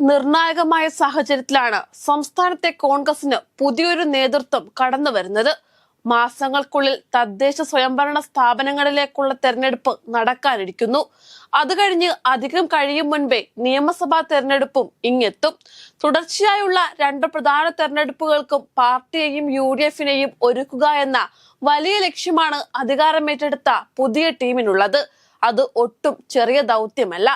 നിർണായകമായ സാഹചര്യത്തിലാണ് സംസ്ഥാനത്തെ കോൺഗ്രസിന് പുതിയൊരു നേതൃത്വം കടന്നു വരുന്നത്. മാസങ്ങൾക്കുള്ളിൽ തദ്ദേശ സ്വയംഭരണ സ്ഥാപനങ്ങളിലേക്കുള്ള തെരഞ്ഞെടുപ്പ് നടക്കാനിരിക്കുന്നു. അത് കഴിഞ്ഞ് അധികം കഴിയും മുൻപേ നിയമസഭാ തെരഞ്ഞെടുപ്പും ഇങ്ങെത്തും. തുടർച്ചയായുള്ള രണ്ട് പ്രധാന തെരഞ്ഞെടുപ്പുകൾക്കും പാർട്ടിയെയും യു ഡി എഫിനെയും ഒരുക്കുക എന്ന വലിയ ലക്ഷ്യമാണ് അധികാരമേറ്റെടുത്ത പുതിയ ടീമിനുള്ളത്. അത് ഒട്ടും ചെറിയ ദൗത്യമല്ല.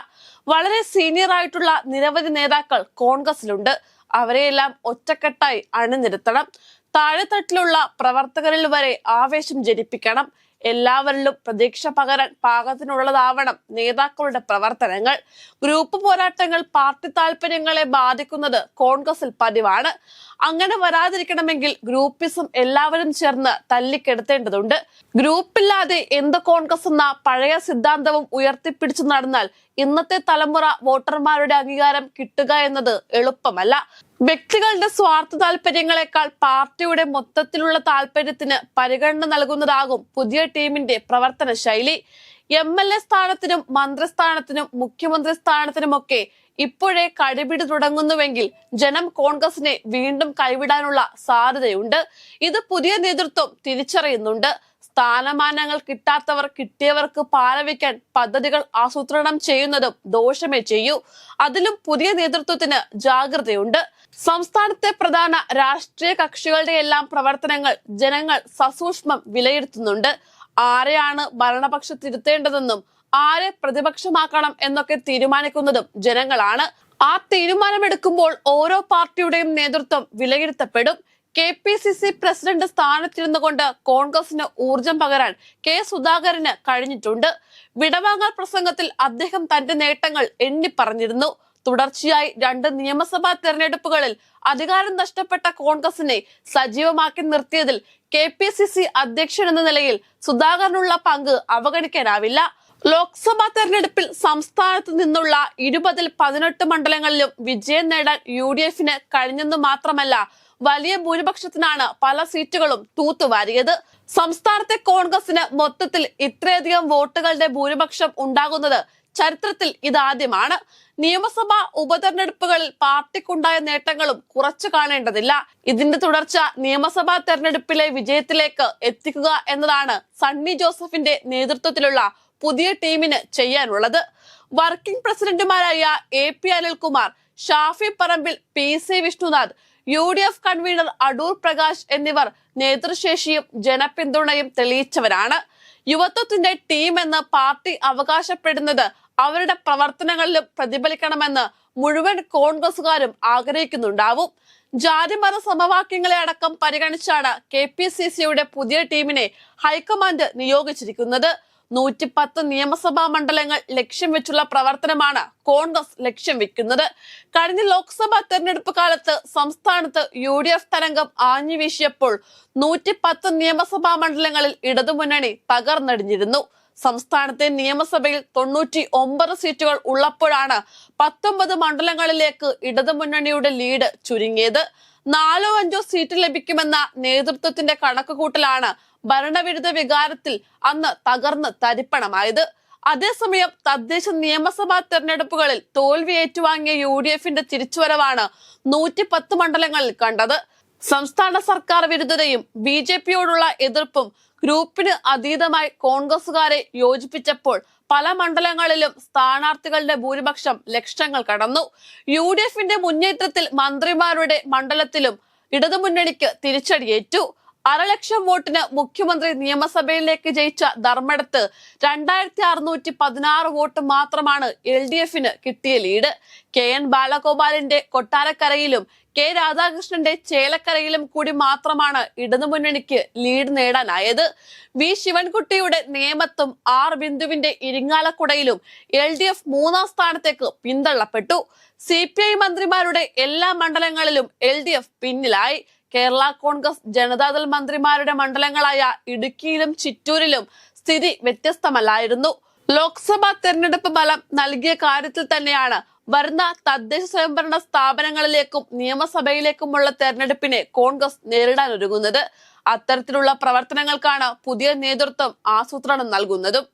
വളരെ സീനിയർ ആയിട്ടുള്ള നിരവധി നേതാക്കൾ കോൺഗ്രസിലുണ്ട്. അവരെയെല്ലാം ഒറ്റക്കെട്ടായി അണിനിരത്തണം. താഴെത്തട്ടിലുള്ള പ്രവർത്തകരിൽ വരെ ആവേശം ജനിപ്പിക്കണം. എല്ലാവരിലും പ്രതീക്ഷ പകരാൻ പാകത്തിനുള്ളതാവണം നേതാക്കളുടെ പ്രവർത്തനങ്ങൾ. ഗ്രൂപ്പ് പോരാട്ടങ്ങൾ പാർട്ടി താല്പര്യങ്ങളെ ബാധിക്കുന്നത് കോൺഗ്രസിൽ പതിവാണ്. അങ്ങനെ വരാതിരിക്കണമെങ്കിൽ ഗ്രൂപ്പിസം എല്ലാവരും ചേർന്ന് തല്ലിക്കെടുത്തേണ്ടതുണ്ട്. ഗ്രൂപ്പില്ലാതെ എന്ത് കോൺഗ്രസ് എന്ന പഴയ സിദ്ധാന്തവും ഉയർത്തിപ്പിടിച്ചു നടന്നാൽ ഇന്നത്തെ തലമുറ വോട്ടർമാരുടെ അംഗീകാരം കിട്ടുക എന്നത് എളുപ്പമല്ല. വ്യക്തികളുടെ സ്വാർത്ഥ താല്പര്യങ്ങളെക്കാൾ പാർട്ടിയുടെ മൊത്തത്തിലുള്ള താല്പര്യത്തിന് പരിഗണന നൽകുന്നതാകും പുതിയ ടീമിന്റെ പ്രവർത്തന ശൈലി. എം എൽ എ സ്ഥാനത്തിനും മന്ത്രിസ്ഥാനത്തിനും മുഖ്യമന്ത്രി സ്ഥാനത്തിനുമൊക്കെ ഇപ്പോഴേ കടിപിടി തുടങ്ങുന്നുവെങ്കിൽ ജനം കോൺഗ്രസിനെ വീണ്ടും കൈവിടാനുള്ള സാധ്യതയുണ്ട്. ഇത് പുതിയ നേതൃത്വം തിരിച്ചറിയുന്നുണ്ട്. സ്ഥാനമാനങ്ങൾ കിട്ടാത്തവർ കിട്ടിയവർക്ക് പാലവയ്ക്കാൻ പദ്ധതികൾ ആസൂത്രണം ചെയ്യുന്നതും ദോഷമേ ചെയ്യൂ. അതിലും പുതിയ നേതൃത്വത്തിന് ജാഗ്രതയുണ്ട്. സംസ്ഥാനത്തെ പ്രധാന രാഷ്ട്രീയ കക്ഷികളുടെ എല്ലാം പ്രവർത്തനങ്ങൾ ജനങ്ങൾ സസൂക്ഷ്മം വിലയിരുത്തുന്നുണ്ട്. ആരെയാണ് ഭരണപക്ഷത്തിരുത്തേണ്ടതെന്നും ആരെ പ്രതിപക്ഷമാക്കണം എന്നൊക്കെ തീരുമാനിക്കുന്നതും ജനങ്ങളാണ്. ആ തീരുമാനമെടുക്കുമ്പോൾ ഓരോ പാർട്ടിയുടെയും നേതൃത്വം വിലയിരുത്തപ്പെടും. K P C C president സ്ഥാനത്തിരുന്നു കൊണ്ട് കോൺഗ്രസിന് ഊർജം പകരാൻ കെ സുധാകരന് കഴിഞ്ഞിട്ടുണ്ട്. വിടവാങ്ങൽ പ്രസംഗത്തിൽ അദ്ദേഹം തന്റെ നേട്ടങ്ങൾ എണ്ണി പറഞ്ഞിരുന്നു. തുടർച്ചയായി രണ്ട് നിയമസഭാ തെരഞ്ഞെടുപ്പുകളിൽ അധികാരം നഷ്ടപ്പെട്ട കോൺഗ്രസിനെ സജീവമാക്കി നിർത്തിയതിൽ കെ പി സി സി അധ്യക്ഷൻ എന്ന നിലയിൽ സുധാകരനുള്ള പങ്ക് അവഗണിക്കാനാവില്ല. ലോക്സഭാ തെരഞ്ഞെടുപ്പിൽ സംസ്ഥാനത്ത് നിന്നുള്ള ഇരുപതിൽ പതിനെട്ട് മണ്ഡലങ്ങളിലും വിജയം നേടാൻ യു ഡി എഫിന് കഴിഞ്ഞെന്ന് മാത്രമല്ല വലിയ ഭൂരിപക്ഷത്തിനാണ് പല സീറ്റുകളും തൂത്തുവാരിയത്. സംസ്ഥാനത്തെ കോൺഗ്രസിന് മൊത്തത്തിൽ ഇത്രയധികം വോട്ടുകളുടെ ഭൂരിപക്ഷം ഉണ്ടാകുന്നത് ചരിത്രത്തിൽ ഇതാദ്യമാണ്. നിയമസഭാ ഉപതെരഞ്ഞെടുപ്പുകളിൽ പാർട്ടിക്കുണ്ടായ നേട്ടങ്ങളും കുറച്ചു കാണേണ്ടതില്ല. ഇതിന്റെ തുടർച്ച നിയമസഭാ തെരഞ്ഞെടുപ്പിലെ വിജയത്തിലേക്ക് എത്തിക്കുക എന്നതാണ് സണ്ണി ജോസഫിന്റെ നേതൃത്വത്തിലുള്ള പുതിയ ടീമിന് ചെയ്യാനുള്ളത്. വർക്കിംഗ് പ്രസിഡന്റുമാരായ A P Anilkumar Shafi Parambil P C Vishnunath U D F convener Adoor Prakash എന്നിവർ നേതൃശേഷിയും ജനപിന്തുണയും തെളിയിച്ചവരാണ്. യുവത്വത്തിന്റെ ടീം എന്ന് പാർട്ടി അവകാശപ്പെടുന്നത് അവരുടെ പ്രവർത്തനങ്ങളിലും പ്രതിഫലിക്കണമെന്ന് മുഴുവൻ കോൺഗ്രസുകാരും ആഗ്രഹിക്കുന്നുണ്ടാവും. ജാതിമത സമവാക്യങ്ങളെ അടക്കം പരിഗണിച്ചാണ് കെ പി സി സിയുടെ പുതിയ ടീമിനെ ഹൈക്കമാൻഡ് നിയോഗിച്ചിരിക്കുന്നത്. നൂറ്റിപ്പത്ത് നിയമസഭാ മണ്ഡലങ്ങൾ ലക്ഷ്യം വെച്ചുള്ള പ്രവർത്തനമാണ് കോൺഗ്രസ് ലക്ഷ്യം വെക്കുന്നത്. കഴിഞ്ഞ ലോക്സഭാ തെരഞ്ഞെടുപ്പ് കാലത്ത് സംസ്ഥാനത്ത് യു ഡി എഫ് തരംഗം ആഞ്ഞു വീശിയപ്പോൾ നൂറ്റിപ്പത്ത് നിയമസഭാ മണ്ഡലങ്ങളിൽ ഇടതുമുന്നണി തകർന്നടിഞ്ഞിരുന്നു. സംസ്ഥാനത്തെ നിയമസഭയിൽ തൊണ്ണൂറ്റി ഒമ്പത് സീറ്റുകൾ ഉള്ളപ്പോഴാണ് പത്തൊമ്പത് മണ്ഡലങ്ങളിലേക്ക് ഇടതുമുന്നണിയുടെ ലീഡ് ചുരുങ്ങിയത്. നാലോ അഞ്ചോ സീറ്റ് ലഭിക്കുമെന്ന നേതൃത്വത്തിന്റെ കണക്കുകൂട്ടലാണ് ഭരണവിരുദ്ധ വികാരത്തിൽ അന്ന് തകർന്ന് തരിപ്പണമായത്. അതേസമയം തദ്ദേശ നിയമസഭാ തെരഞ്ഞെടുപ്പുകളിൽ തോൽവി ഏറ്റുവാങ്ങിയ യു ഡി എഫിന്റെ തിരിച്ചുവരവാണ് നൂറ്റി പത്ത് മണ്ഡലങ്ങളിൽ കണ്ടത്. സംസ്ഥാന സർക്കാർ വിരുദ്ധതയും ബി ജെ പിയോടുള്ള എതിർപ്പും ഗ്രൂപ്പിന് അതീതമായി കോൺഗ്രസുകാരെ യോജിപ്പിച്ചപ്പോൾ പല മണ്ഡലങ്ങളിലും സ്ഥാനാർത്ഥികളുടെ ഭൂരിപക്ഷം ലക്ഷങ്ങൾ കടന്നു. യു ഡി എഫിന്റെ മുന്നേറ്റത്തിൽ മന്ത്രിമാരുടെ മണ്ഡലത്തിലും ഇടതുമുന്നണിക്ക് തിരിച്ചടിയേറ്റു. അരലക്ഷം വോട്ടിന് മുഖ്യമന്ത്രി നിയമസഭയിലേക്ക് ജയിച്ച ധർമ്മടത്ത് രണ്ടായിരത്തി അറുന്നൂറ്റി പതിനാറ് വോട്ട് മാത്രമാണ് എൽ ഡി എഫിന് കിട്ടിയ ലീഡ്. കെ എൻ ബാലഗോപാലിന്റെ കൊട്ടാരക്കരയിലും കെ രാധാകൃഷ്ണന്റെ ചേലക്കരയിലും കൂടി മാത്രമാണ് ഇടതുമുന്നണിക്ക് ലീഡ് നേടാനായത്. വി ശിവൻകുട്ടിയുടെ നേമത്തും ആർ ബിന്ദുവിന്റെ ഇരിങ്ങാലക്കുടയിലും എൽ ഡി എഫ് മൂന്നാം സ്ഥാനത്തേക്ക് പിന്തള്ളപ്പെട്ടു. സി പി ഐ മന്ത്രിമാരുടെ എല്ലാ മണ്ഡലങ്ങളിലും എൽ ഡി എഫ് പിന്നിലായി. കേരള കോൺഗ്രസ് ജനതാദൾ മന്ത്രിമാരുടെ മണ്ഡലങ്ങളായ ഇടുക്കിയിലും ചിറ്റൂരിലും സ്ഥിതി വ്യത്യസ്തമല്ലായിരുന്നു. ലോക്സഭാ തെരഞ്ഞെടുപ്പ് ഫലം നൽകിയ കാര്യത്തിൽ തന്നെയാണ് വരുന്ന തദ്ദേശ സ്വയംഭരണ സ്ഥാപനങ്ങളിലേക്കും നിയമസഭയിലേക്കുമുള്ള തെരഞ്ഞെടുപ്പിനെ കോൺഗ്രസ് നേരിടാൻ ഒരുങ്ങുന്നത് അത്തരത്തിലുള്ള പ്രവർത്തനങ്ങൾക്കാണ് പുതിയ നേതൃത്വം ആസൂത്രണം നൽകുന്നതും.